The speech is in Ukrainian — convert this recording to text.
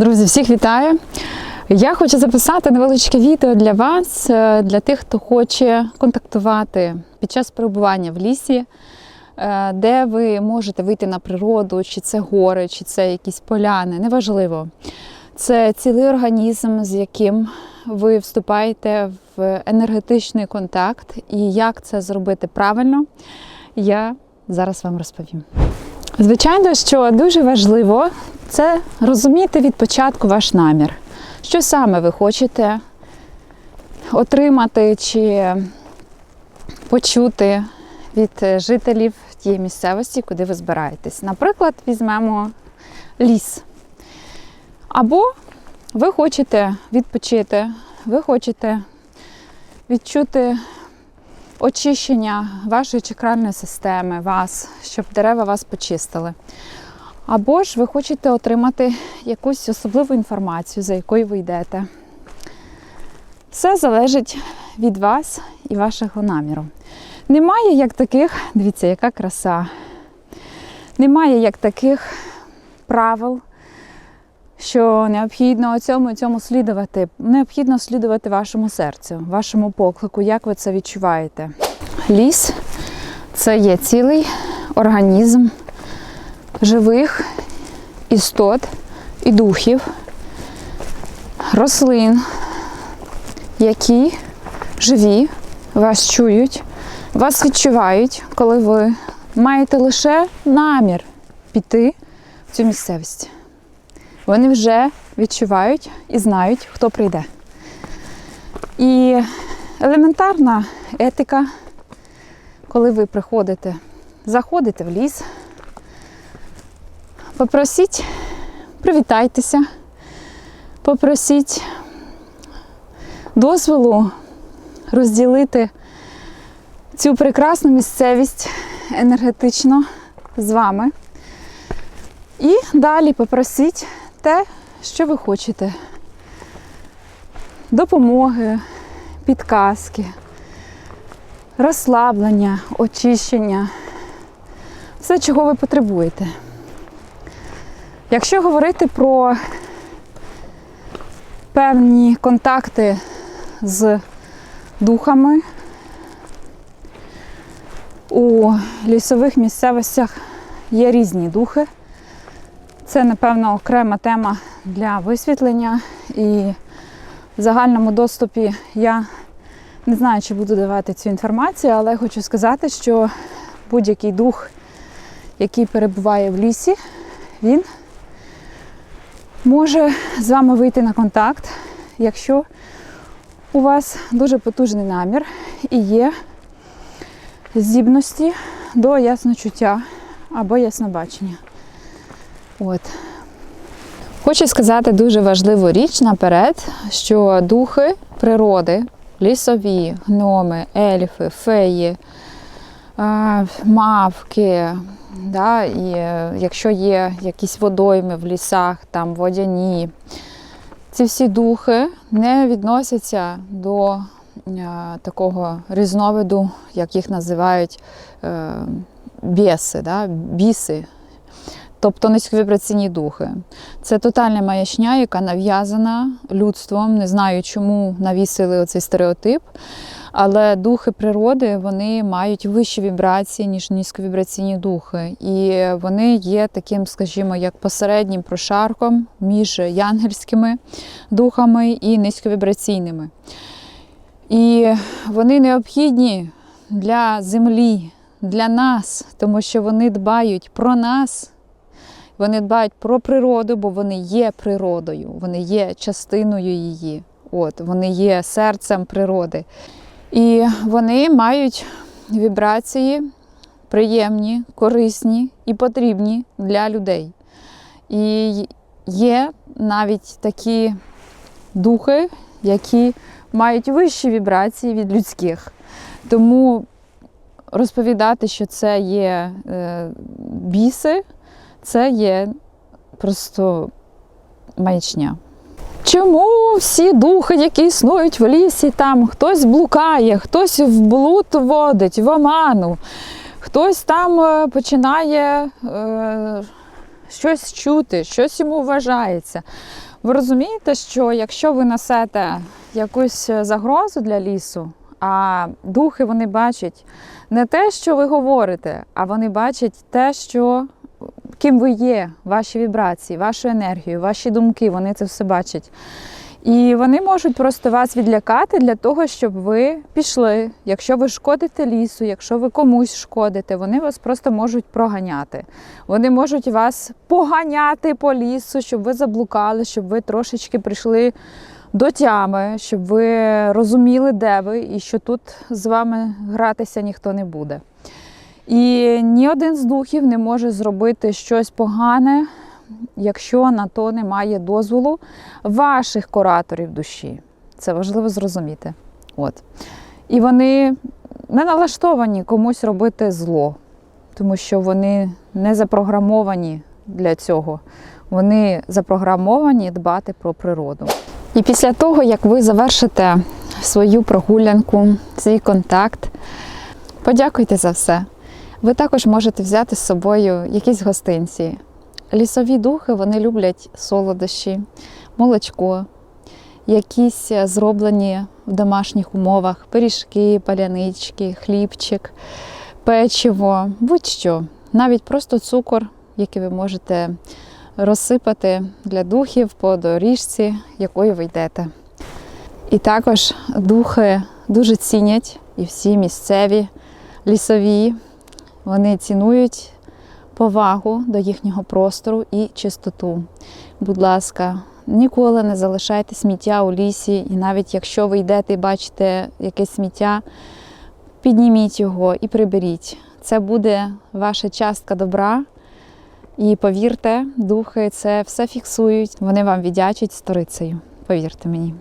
Друзі, всіх вітаю! Я хочу записати невеличке відео для вас, е, для тих, хто хоче контактувати під час перебування в лісі, е, де ви можете вийти на природу, чи це гори, чи це якісь поляни, неважливо. Це цілий організм, з яким ви вступаєте в енергетичний контакт. І як це зробити правильно, я зараз вам розповім. Звичайно, що дуже важливо це розуміти від початку ваш намір. Що саме ви хочете отримати чи почути від жителів тієї місцевості, куди ви збираєтесь. Наприклад, візьмемо ліс. Або ви хочете відпочити, ви хочете відчути очищення вашої чакральної системи, вас, щоб дерева вас почистили. Або ж ви хочете отримати якусь особливу інформацію, за якою ви йдете. Все залежить від вас і вашого наміру. Немає як таких, дивіться, яка краса. Немає як таких правил, що необхідно цьому цьому слідувати. Необхідно слідувати вашому серцю, вашому поклику, як ви це відчуваєте. Ліс це є цілий організм живих істот і духів, рослин, які живі, вас чують, вас відчувають, коли ви маєте лише намір піти в цю місцевість. Вони вже відчувають і знають, хто прийде. І елементарна етика, коли ви приходите, заходите в ліс, попросіть, привітайтеся, попросіть дозволу розділити цю прекрасну місцевість енергетично з вами. І далі попросіть те, що ви хочете. Допомоги, підказки, розслаблення, очищення, все, чого ви потребуєте. Якщо говорити про певні контакти з духами, у лісових місцевостях є різні духи. Це, напевно, окрема тема для висвітлення. І в загальному доступі я не знаю, чи буду давати цю інформацію, але хочу сказати, що будь-який дух, який перебуває в лісі, він може з вами вийти на контакт, якщо у вас дуже потужний намір і є здібності до ясночуття або яснобачення. От. Хочу сказати дуже важливу річ наперед, що духи природи, лісові, гноми, ельфи, феї, мавки, да, і е, якщо є якісь водойми в лісах, там водяні, ці всі духи не відносяться до е, такого різновиду, як їх називають е, біси, да, біси. Тобто низьковібраційні духи. Це тотальна маячня, яка нав'язана людством. Не знаю, чому навісили оцей стереотип. Але духи природи вони мають вищі вібрації, ніж низьковібраційні духи. І вони є таким, скажімо, як посереднім прошарком між янгельськими духами і низьковібраційними. І вони необхідні для землі, для нас, тому що вони дбають про нас. Вони дбають про природу, бо вони є природою, вони є частиною її. От, Вони є серцем природи. І вони мають вібрації приємні, корисні і потрібні для людей. І є навіть такі духи, які мають вищі вібрації від людських. Тому розповідати, що це є е, біси, це є просто маячня. Чому всі духи, які існують в лісі, там хтось блукає, хтось в блуд водить, в оману, хтось там е, починає е, щось чути, щось йому вважається. Ви розумієте, що якщо ви несете якусь загрозу для лісу, а духи вони бачать не те, що ви говорите, а вони бачать те, що ким ви є, ваші вібрації, вашу енергію, ваші думки, вони це все бачать. І вони можуть просто вас відлякати для того, щоб ви пішли. Якщо ви шкодите лісу, якщо ви комусь шкодите, вони вас просто можуть проганяти. Вони можуть вас поганяти по лісу, щоб ви заблукали, щоб ви трошечки прийшли до тями, щоб ви розуміли, де ви, і що тут з вами гратися ніхто не буде. І ні один з духів не може зробити щось погане, якщо на то немає дозволу ваших кураторів душі. Це важливо зрозуміти. От. І вони не налаштовані комусь робити зло, тому що вони не запрограмовані для цього. Вони запрограмовані дбати про природу. І після того, як ви завершите свою прогулянку, свій контакт, подякуйте за все. Ви також можете взяти з собою якісь гостинці. Лісові духи вони люблять солодощі, молочко, якісь зроблені в домашніх умовах пиріжки, палянички, хлібчик, печиво, будь-що. Навіть просто цукор, який ви можете розсипати для духів по доріжці, якою ви йдете. І також духи дуже цінять і всі місцеві лісові. Вони цінують повагу до їхнього простору і чистоту. Будь ласка, ніколи не залишайте сміття у лісі, і навіть якщо ви йдете і бачите якесь сміття, підніміть його і приберіть. Це буде ваша частка добра. І повірте, духи це все фіксують. Вони вам віддячать сторицею. Повірте мені.